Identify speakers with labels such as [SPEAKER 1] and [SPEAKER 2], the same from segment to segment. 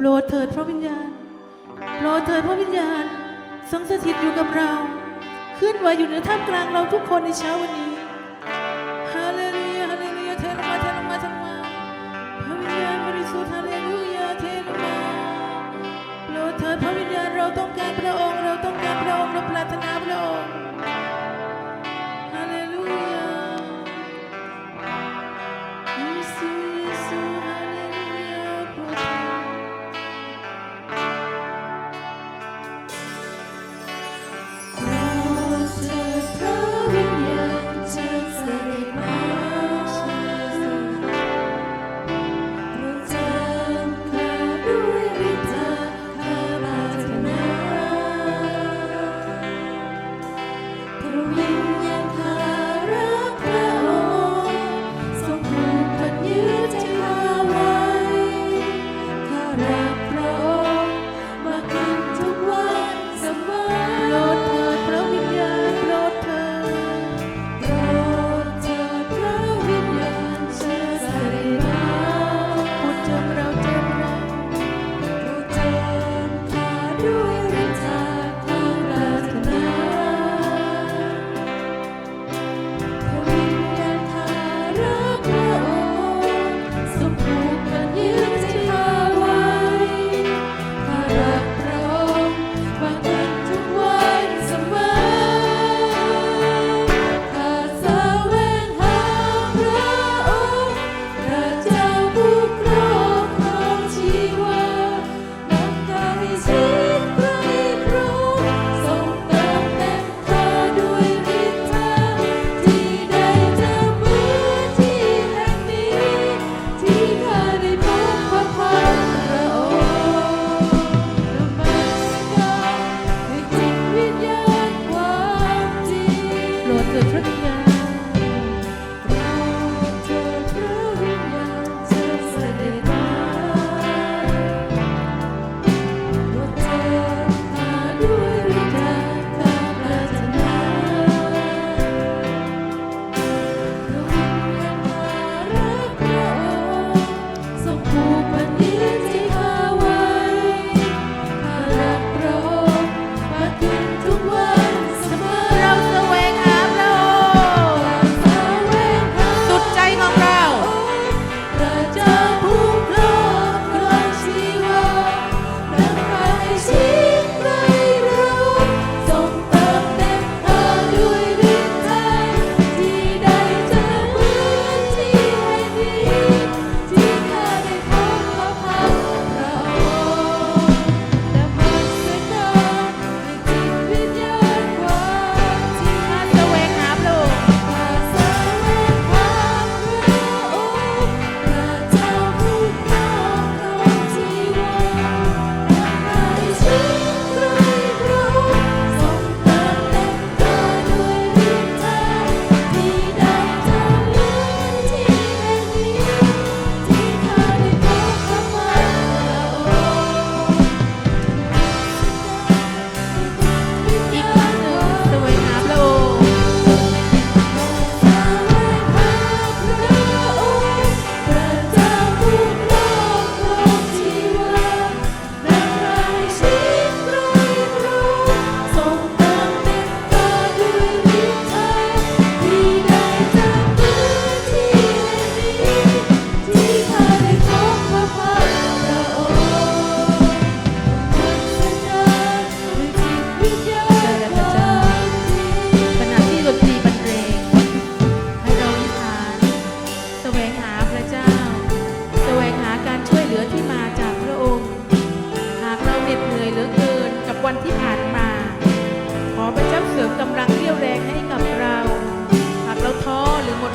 [SPEAKER 1] โปรดเถิดพระวิญญาณ โปรดเถิดพระวิญญาณทรงสถิตอยู่กับเรา ขึ้นไหวอยู่ในท่ามกลางเราทุกคนในเช้าวันนี้ ฮาเลลูยา ฮาเลลูยา เทลมา เทลมา เทลมา พระวิญญาณบริสุทธิ์ ฮาเลลูยา เทลมา โปรดเถิดพระวิญญาณ เราต้องการพระองค์ เราต้องการพระองค์ เราปรารถนาพระองค์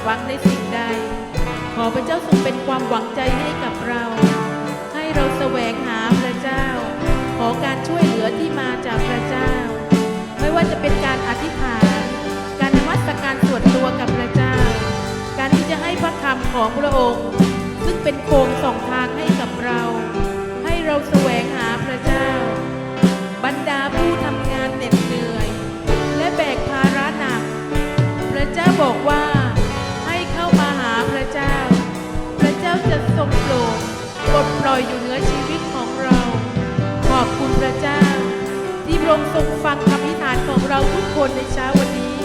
[SPEAKER 1] หวังในสิ่งใด
[SPEAKER 2] ขอ
[SPEAKER 1] พระเจ้าทรงเป็
[SPEAKER 2] นความหวังใจให้กับเรา ให้เราแสวงหาพระเจ้า ขอการช่วยเหลือที่มาจากพระเจ้า ไม่ว่าจะเป็นการอธิษฐาน การนมัสการส่วนตัวกับพระเจ้า การที่จะให้พระคำของพระองค์ ซึ่งเป็นโคงส่องทางให้กับ อยอยู่เหนือชีวิตของเรา ขอบคุณพระเจ้า ที่พระอง
[SPEAKER 1] ค์ทรงฟังคำอธิษฐานของเราทุกคนในเช้าวันนี้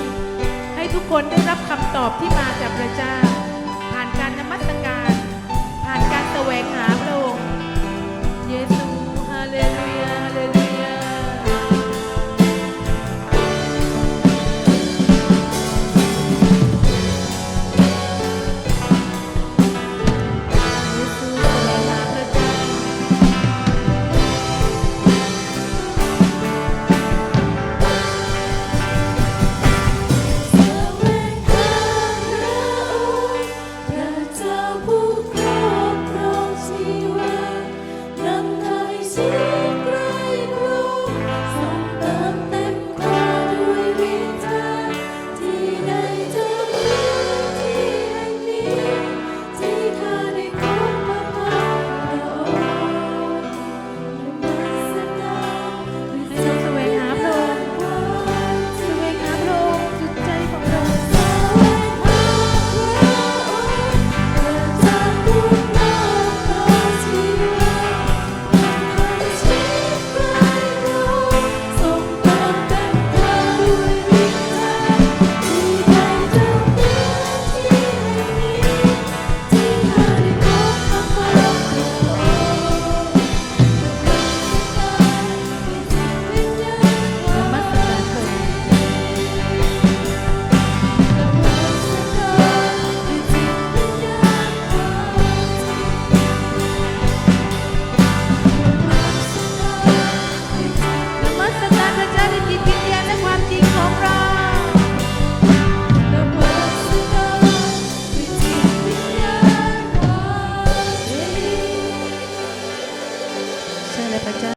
[SPEAKER 1] ให้ทุกคนได้รับคำตอบที่มาจากพระเจ้า ผ่านการนมัสการ ผ่านการแสวงหาพระองค์เยซู